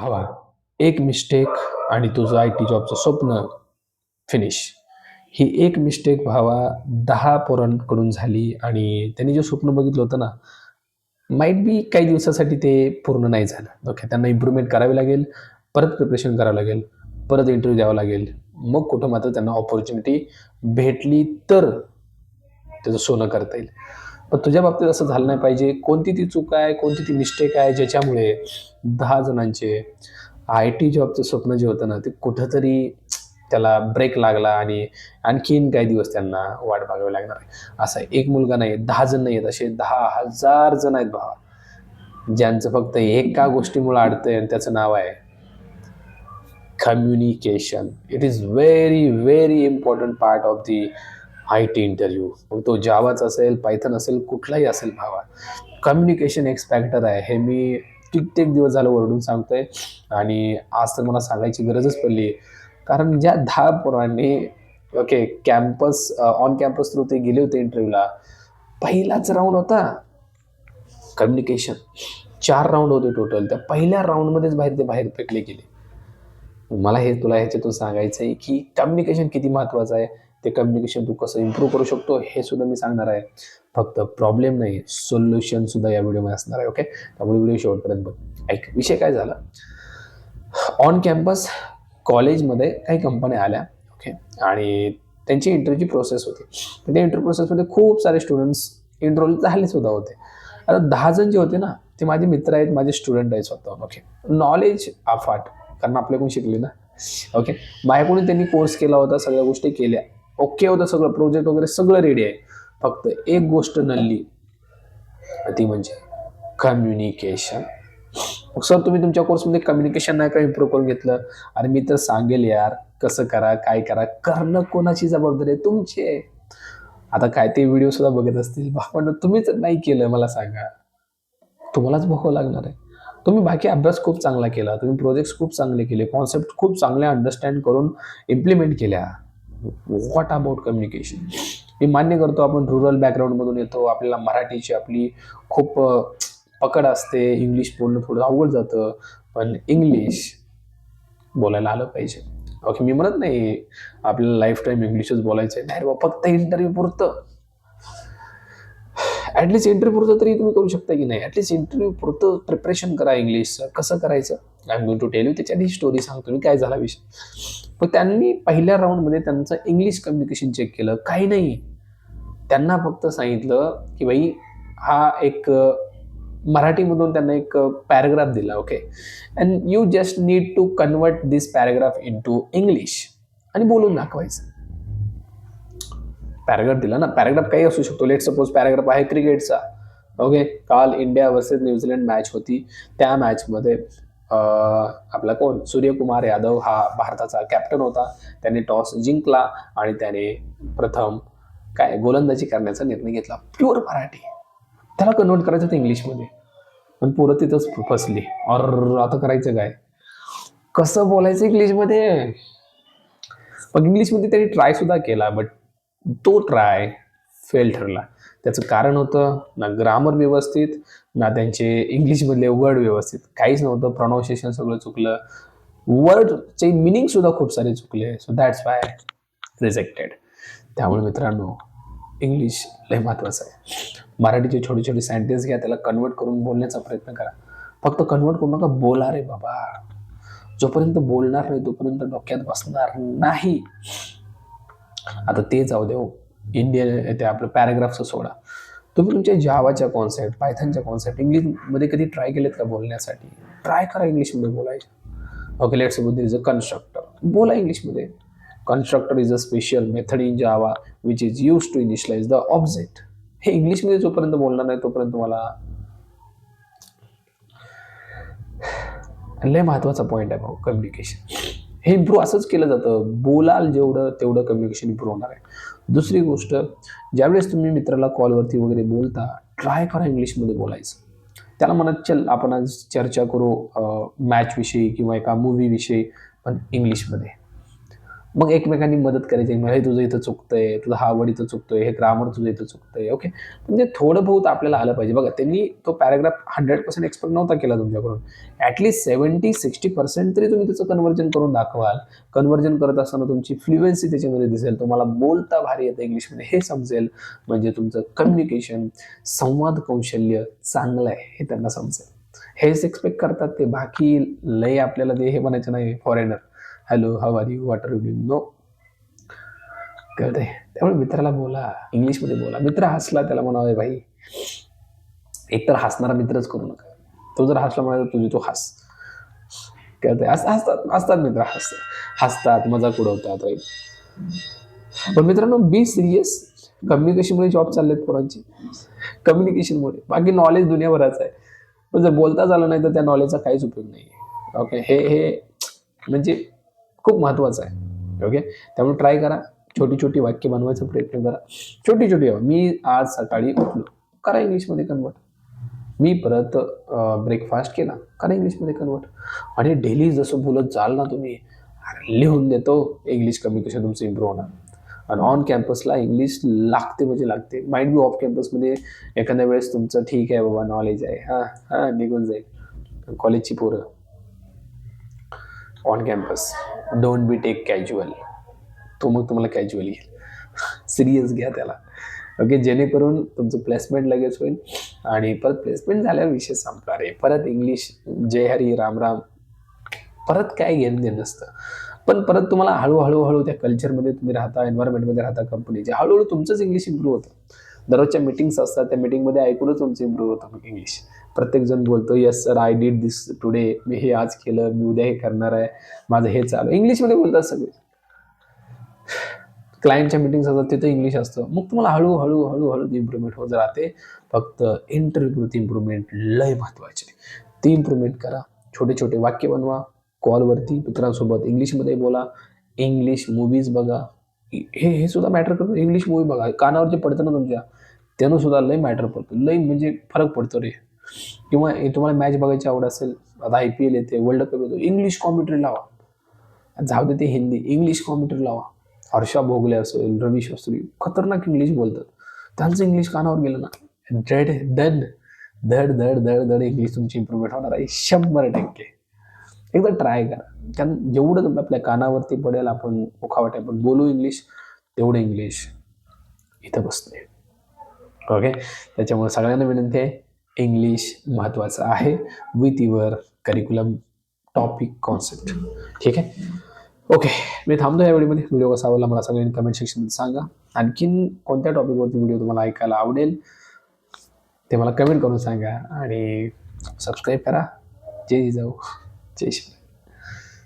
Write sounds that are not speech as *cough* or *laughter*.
हवा एक मिस्टेक आणि तुझं आय टी जॉबचं स्वप्न फिनिश ही एक मिस्टेक भावा दहा पोरांकडून झाली आणि त्यांनी जे स्वप्न बघितलं होतं ना माईट बी काही दिवसासाठी ते पूर्ण नाही झालं. ओके त्यांना इम्प्रूव्हमेंट करावी लागेल परत प्रिपरेशन करावं लागेल परत इंटरव्ह्यू द्यावा लागेल. मग कुठं मात्र त्यांना ऑपॉर्च्युनिटी भेटली तर त्याचं सोनं करता येईल. पण तुझ्या बाबतीत असं झालं नाही पाहिजे. कोणती ती चूक आहे कोणती ती मिस्टेक आहे ज्याच्यामुळे दहा जणांचे आय टी जॉबचं स्वप्न जे होतं ना ते कुठंतरी त्याला ब्रेक लागला आणि आणखीन काही दिवस त्यांना वाट बघावी लागणार आहे. असा एक मुलगा नाही दहा जण नाही आहेत. असे दहा हजार जण आहेत भावा. ज्यांचं फक्त एका गोष्टीमुळे अडतंय आणि त्याचं नाव आहे communication it is very very important part of the I T interview मग तो जावाचा असेल पायथन असेल कुठलाही असेल भावा. कम्युनिकेशन एक फॅक्टर आहे. हे मी कित्येक दिवस झालं ओरडून सांगतोय आणि आज तर मला सांगायची गरजच पडली आहे कारण ज्या दहा पोरांनी okay campus on campus through ते गेले होते इंटरव्ह्यूला पहिलाच राऊंड होता. कम्युनिकेशन. चार राऊंड होते टोटल. त्या पहिल्या राऊंडमध्येच बाहेर ते बाहेर फेकले गेले. मला हे तुला ह्याच्यातून सांगायचं आहे की कम्युनिकेशन किती महत्त्वाचं आहे. ते कम्युनिकेशन तू कसं इम्प्रूव्ह करू शकतो हे सुद्धा मी सांगणार आहे. फक्त प्रॉब्लेम नाही सोल्युशन सुद्धा या व्हिडिओमध्ये असणार आहे ओके त्यामुळे व्हिडिओ शेवटपर्यंत बघ. ऐक विषय काय झाला? ऑन कॅम्पस कॉलेजमध्ये काही कंपन्या आल्या ओके आणि त्यांची इंटरव्ह्यूची प्रोसेस होती. तर त्या इंटरव्ह्यू प्रोसेसमध्ये खूप सारे स्टुडंट्स इंटरव्ह्यू झाले सुद्धा होते. आता दहा जण जे होते ना ते माझे मित्र आहेत माझे स्टुडंट आहेत स्वतः ओके नॉलेज अफाट कारण आपल्याकडून शिकले ना ओके माझ्याकडून त्यांनी कोर्स केला होता सगळ्या गोष्टी केल्या. ओके होतं सगळं प्रोजेक्ट वगैरे सगळं रेडी आहे. फक्त एक गोष्ट नल्ली. ती म्हणजे कम्युनिकेशन मग सर तुम्ही तुमच्या कोर्समध्ये कम्युनिकेशन नाही का इम्प्रूव्ह करून घेतलं? अरे मी तर सांगेल यार कसं करा काय करा करणं कोणाची जबाबदारी आहे? तुमची आहे. आता काय ते व्हिडिओ सुद्धा बघत असतील. *laughs* पण तुम्हीच नाही केलं मला सांगा. तुम्हालाच भोगावं लागणार आहे. तुम्ही बाकी अभ्यास खूप चांगला केला. तुम्ही प्रोजेक्ट्स खूप चांगले केले. कॉन्सेप्ट खूप चांगले अंडरस्टँड करून इम्प्लिमेंट केल्या. व्हॉट अबाउट कम्युनिकेशन मी मान्य करतो आपण रुरल बॅकग्राऊंडमधून येतो. आपल्याला मराठीची आपली खूप पकड असते. इंग्लिश बोलणं थोडं अवघड जातं. पण इंग्लिश बोलायला आलं पाहिजे. ओके मी म्हणत नाही आपल्याला लाईफ टाईम इंग्लिशच बोलायचं आहे. नाही बाबा फक्त इंटरव्ह्यू पुरतं. ॲटलिस्ट इंटरव्ह्यू पुरतं तरी तुम्ही करू शकता की नाही? ॲटलिस्ट इंटरव्ह्यू पुरतं प्रिपरेशन करा इंग्लिशचं कसं करायचं? I am going to tell you त्याच्या आधी स्टोरी सांगतो मी काय झाला विषय. पण त्यांनी पहिल्या राऊंडमध्ये त्यांचं इंग्लिश कम्युनिकेशन चेक केलं. काही नाही. त्यांना फक्त सांगितलं की बाई हा एक मराठीमधून त्यांना एक पॅराग्राफ दिला okay and you just need to convert this paragraph into English आणि बोलून दाखवायचं. पॅराग्राफ दिला ना. पॅराग्राफ काही असू शकतो. लेट सपोज पॅराग्राफ आहे क्रिकेटचा ओके काल इंडिया वर्सेस न्यूझीलंड मॅच होती. त्या मॅचमध्ये आपला कोण? सूर्यकुमार यादव हा भारताचा कॅप्टन होता. त्याने टॉस जिंकला आणि त्याने प्रथम काय गोलंदाजी करण्याचा निर्णय घेतला. प्युअर मराठी. त्याला कन्वर्ट करायचं होतं इंग्लिशमध्ये पण पुरं तिथंच फसली. और आता करायचं काय? कसं बोलायचं इंग्लिशमध्ये मग इंग्लिशमध्ये त्याने ट्राय सुद्धा केला बट तो ट्राय फेल ठरला. त्याचं कारण होतं ना ग्रामर व्यवस्थित ना त्यांचे इंग्लिशमधले वर्ड व्यवस्थित. काहीच नव्हतं प्रोनाऊन्सिएशन सगळं चुकलं. वर्डचे मिनिंग सुद्धा खूप सारे चुकले. सो दॅट्स वाय रिजेक्टेड त्यामुळे मित्रांनो इंग्लिश लय महत्त्वाचं आहे. मराठीचे छोटे छोटे सेंटेन्स घ्या त्याला कन्वर्ट करून बोलण्याचा प्रयत्न करा. फक्त कन्वर्ट करू नका बोला रे बाबा. जोपर्यंत बोलणार नाही तोपर्यंत डोक्यात बसणार नाही. आता ते जाऊ दे हो. इंडियन ते आपलं पॅराग्राफचं सोडा. तुम्ही तुमच्या जावाच्या कॉन्सेप्ट पायथनच्या कॉन्सेप्ट इंग्लिशमध्ये कधी ट्राय केलेत का बोलण्यासाठी? ट्राय करा इंग्लिशमध्ये बोलायचं okay let's but is a constructor बोला इंग्लिशमध्ये constructor is a special method in Java which is use to initialize the object हे इंग्लिशमध्ये जोपर्यंत बोलणार नाही तोपर्यंत तुम्हाला लय महत्त्वाचा पॉईंट आहे भाऊ कम्युनिकेशन हे इम्प्रूव्ह असंच केलं जातं. बोलाल जेवढं तेवढं कम्युनिकेशन इम्प्रूव्ह होणार आहे. दुसरी गोष्ट ज्यावेळेस तुम्ही मित्राला कॉलवरती वगैरे बोलता ट्राय करा इंग्लिशमध्ये बोलायचं. त्याला म्हणत चल आपण आज चर्चा करू मॅचविषयी किंवा एका मूवीविषयी पण इंग्लिशमध्ये मग एकमेकांनी मदत करायची. मग हे तुझं इथं चुकतंय. तुझा हा वर्ड इथं चुकतोय. हे ग्रामर तुझं इथं चुकतंय. ओके? म्हणजे थोडं बहुत आपल्याला आलं पाहिजे. बघा त्यांनी तो पॅराग्राफ हंड्रेड पर्सेंट एक्सपेक्ट नव्हता केला तुमच्याकडून. ॲटलीस्ट सेव्हन्टी सिक्स्टी पर्सेंट तरी तुम्ही त्याचं कन्वर्जन करून दाखवाल. कन्वर्जन करत असताना तुमची फ्लुएन्सी त्याच्यामध्ये दिसेल. तुम्हाला बोलता भारी येतं इंग्लिशमध्ये. हे समजेल. म्हणजे तुमचं कम्युनिकेशन संवाद कौशल्य चांगलं आहे. हे त्यांना समजेल. हेच एक्सपेक्ट करतात ते. बाकी लय आपल्याला ते हे म्हणायचं नाही. Foreigner hello how are you what're you know कळतंय त्यामुळे मित्राला बोला. इंग्लिशमध्ये बोला. मित्र हसला त्याला म्हणावे भाई एकतर हसणारा मित्रच करू नका. तो जर हसला म्हणाला तुझी तो हस. कळतंय हस हसतात हसतात मित्र हसतात. हसतात मजाक उडवतात राईट पण मित्रांनो बी सिरियस कम्युनिकेशनमुळे जॉब चाललेत पोरांची. कम्युनिकेशनमुळे बाकी नॉलेज दुनियाभराचं आहे. पण जर बोलता झालं नाही तर त्या नॉलेजचा काहीच उपयोग नाही. ओके हे हे म्हणजे खूप महत्त्वाचं आहे. ओके त्यामुळे ट्राय करा. छोटी छोटी वाक्य बनवायचा प्रयत्न करा. छोटी छोटी मी आज सकाळी उठलो. करा इंग्लिशमध्ये कन्वर्ट मी परत ब्रेकफास्ट केला. करा इंग्लिशमध्ये कन्वर्ट आणि डेली जसं बोलत जाल ना तुम्ही लिहून देतो. इंग्लिश कम्युनिकेशन तुमचं इम्प्रूव्ह होणार. आणि ऑन कॅम्पसला इंग्लिश लागते म्हणजे लागते. माइंड बी ऑफ कॅम्पसमध्ये एखाद्या वेळेस तुमचं ठीक आहे बाबा नॉलेज आहे. हां हां निघून जाईल. कॉलेजची पोरं. On campus don't be take casual तो मग तुम्हाला कॅज्युअल घेईल सिरियस घ्या त्याला. ओके जेणेकरून तुमचं प्लेसमेंट लगेच होईल. आणि परत प्लेसमेंट झाल्यावर विषय संपणार आहे. परत इंग्लिश जय हरी राम राम. परत काय घेणं देणं नसतं. पण परत तुम्हाला हळूहळू हळू त्या कल्चरमध्ये तुम्ही राहता एन्व्हायरमेंटमध्ये राहता कंपनीच्या हळूहळू तुमचंच इंग्लिश इम्प्रूव्ह होतं. दररोजच्या मिटिंग्स असतात त्या मिटिंगमध्ये ऐकूनच तुमचं इम्प्रूव्ह होतं मग इंग्लिश प्रत्येकजण बोलतो yes sir I did this today मी हे आज केलं मी उद्या हे करणार आहे. माझं हे चालू इंग्लिशमध्ये बोलतात सगळे. क्लायंटच्या मिटिंग्स असतात तिथं इंग्लिश असतं. मग तुम्हाला हळूहळू हळूहळू इम्प्रूव्हमेंट होत राहते फक्त इंटरव्ह्यूवरती इम्प्रूव्हमेंट लय महत्त्वाची ती इम्प्रूव्हमेंट करा. छोटे छोटे वाक्य बनवा. कॉलवरती मित्रांसोबत इंग्लिशमध्ये बोला. इंग्लिश मूवीज बघा. हे हे सुद्धा मॅटर करतं. इंग्लिश मूवी बघा. कानावर जे पडतं ना तुमच्या? त्यानं सुद्धा लय मॅटर पडतो. लय म्हणजे फरक पडतो रे. किंवा तुम्हाला मॅच बघायची आवड असेल आता आय पी एल येते वर्ल्ड कप येतो इंग्लिश कॉमेंट्री लावा. जाऊ दे ते हिंदी. इंग्लिश कॉमेंट्री लावा. हर्षा भोगले असेल रवी शास्त्री खतरनाक इंग्लिश बोलतात. त्यांचं इंग्लिश कानावर गेलं ना. डेड धड धड धड धड धड इंग्लिश तुमची इम्प्रूव्हमेंट होणार आहे. शंभर टक्के. एकदा ट्राय करा. कारण जेवढं तुम्ही आपल्या कानावरती पडेल आपण मुखावाटे आपण बोलू इंग्लिश तेवढं इंग्लिश इथं बसते ओके त्याच्यामुळे सगळ्यांना विनंती आहे इंग्लिश महत्त्वाचं आहे. With your curriculum topic concept ठीक आहे? ओके मी थांबतो या व्हिडिओमध्ये व्हिडिओ कसा आवडला मला सगळ्यांनी कमेंट सेक्शनमध्ये सांगा. आणखीन कोणत्या टॉपिकवरती व्हिडिओ तुम्हाला ऐकायला आवडेल ते मला कमेंट करून सांगा आणि सबस्क्राईब करा. जय जिजाऊ जय श्री